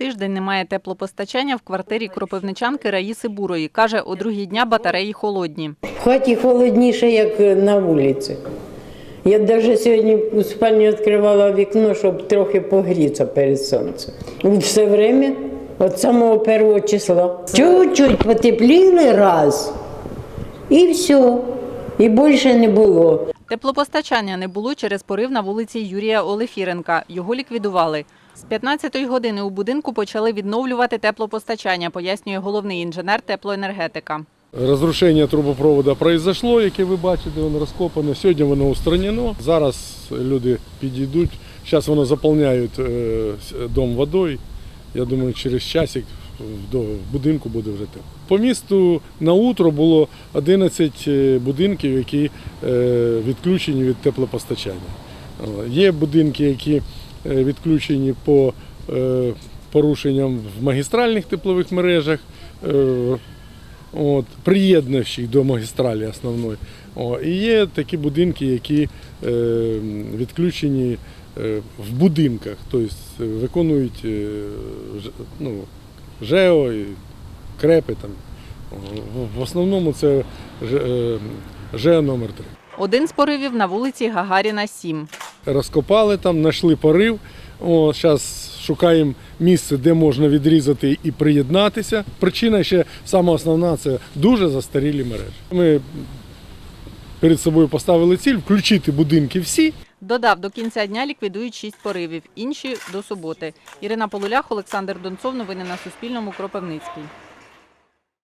Тиждень немає теплопостачання в квартирі кропивничанки Раїси Бурої. Каже, у другій дня батареї холодні. В хаті холодніше, як на вулиці. Я навіть сьогодні у спальні відкривала вікно, щоб трохи погрітися перед сонцем. Все время, від самого першого числа. Чуть-чуть потепліли раз, і все. І більше не було. Теплопостачання не було через порив на вулиці Юрія Олефіренка. Його ліквідували. З 15-ї години у будинку почали відновлювати теплопостачання, пояснює головний інженер теплоенергетика. Розрушення трубопроводу произошло, яке ви бачите, воно розкопане. Сьогодні воно устранено. Зараз люди підійдуть. Зараз воно заповняють е, дом водою. Я думаю, через часик в будинку буде вже тепло. По місту на утро було 11 е, будинків, які е, відключені від теплопостачання. Є будинки, які е, відключені по е, порушенням в магістральних теплових мережах. е, от, приєднуючих до магістралі основної. О, і є такі будинки, які е, відключені е, в будинках, тобто е, виконують е, ну, ЖЕО, і крепи. Там. В- основному це е, ЖЕО номер 3 Один з поривів на вулиці Гагаріна, 7. розкопали там, знайшли порив. О, зараз шукаємо місце, де можна відрізати і приєднатися. Причина ще сама основна це дуже застарілі мережі. Ми перед собою поставили ціль включити будинки всі. Додав, до кінця дня ліквідують шість поривів, інші – до суботи. Ірина Полулях, Олександр Донцов. Новини на Суспільному. Кропивницький.